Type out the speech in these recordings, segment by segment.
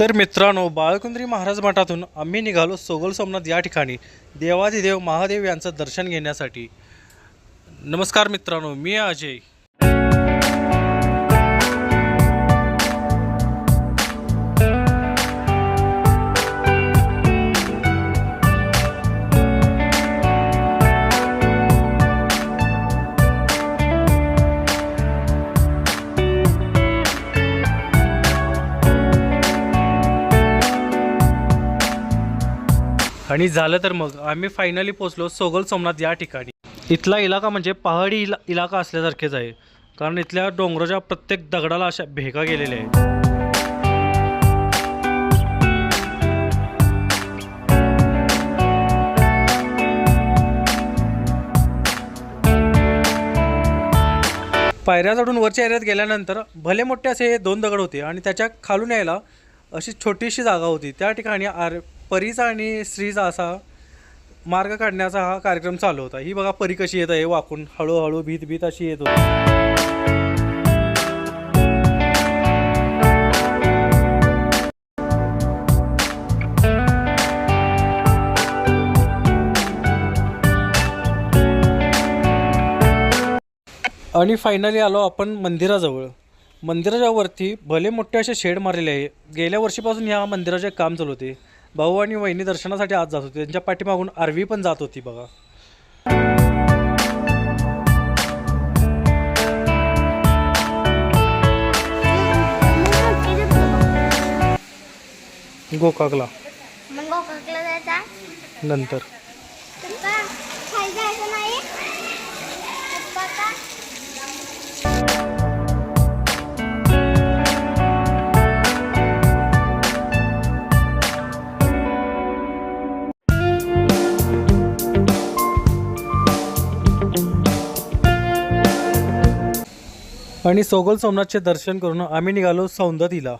तर मित्रांनो बाळकुंद्री महाराज मठातून आम्ही निघालो सोगल सोमनाथ या ठिकाणी देवादिदेव महादेव यांचं दर्शन घेण्यासाठी. नमस्कार मित्रांनो मी अजय. आणि झालं तर मग. आम्ही फायनली पोचलो सोगल सोमनाथ या ठिकाणी. इथला इलाका म्हणजे पहाडी इला इलाका असल्यासारखेच आहे. कारण इथल्या डोंगराच्या प्रत्येक दगडाला अशा भेगा गेलेल्या आहेत. पायऱ्या चढून वरच्या एरियात गेल्यानंतर भले मोठे असे हे दोन दगड होते आणि त्याच्या खालून यायला अशी छोटीशी जागा होती. त्या ठिकाणी आर परीचा आणि स्त्रीचा असा मार्ग काढण्याचा हा कार्यक्रम चालू होता. ही बघा परी कशी येत आहे वाकून हळूहळू भीत भीत अशी येत होती. आणि फायनली आलो आपण मंदिराजवळ. मंदिराच्या वरती भले मोठे असे शेड मारलेले आहे गेल्या वर्षीपासून ह्या मंदिराचे काम चालू होते. भाऊ आणि वहिनी दर्शनासाठी आज जात होते. त्यांच्या पाठीमागून आरवी पण जात होती बघा. गोकाकला. मग गोकाकला जायचा? नंतर. पप्पा खाली जायचं नाही? पप्पा का आणि सोगल सोमनाथचे दर्शन करून आम्ही निघालो सौंदतीला.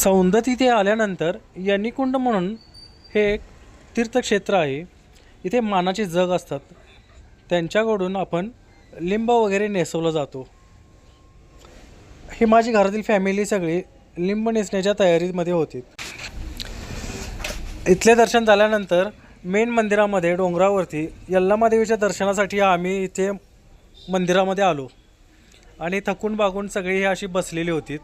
सौंदती इथे आल्यानंतर यनिकुंड म्हणून हे एक तीर्थक्षेत्र आहे. इथे मानाचे जग असतात. त्यांच्याकडून आपण लिंब वगैरे नेसवलं जातो. ही माझी घरातील फॅमिली सगळी लिंब नेसण्याच्या तयारीमध्ये होती. इथले दर्शन झाल्यानंतर मेन मंदिरामध्ये डोंगरावरती यल्लामादेवीच्या दर्शनासाठी आम्ही इथे मंदिरामध्ये आलो. आणि थकून बागून सगळी ही अशी बसलेली होती.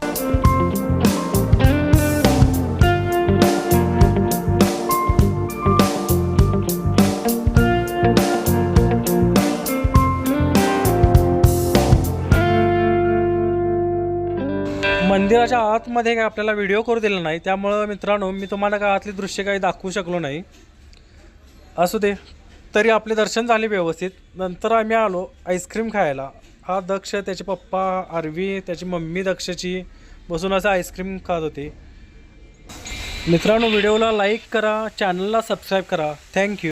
मंदिराच्या आतमध्ये काय आपल्याला व्हिडिओ करू दिला नाही. त्यामुळं मित्रांनो मी तुम्हाला काय आतली दृश्य काही दाखवू शकलो नाही. असू दे. तरी आपले दर्शन झाले व्यवस्थित. नंतर आम्ही आलो आईस्क्रीम खायला. हा दक्ष त्याचे पप्पा आरवी त्याची मम्मी दक्षची बसून असं आईस्क्रीम खात होते. मित्रांनो व्हिडिओला लाईक करा चॅनलला सबस्क्राईब करा. थँक्यू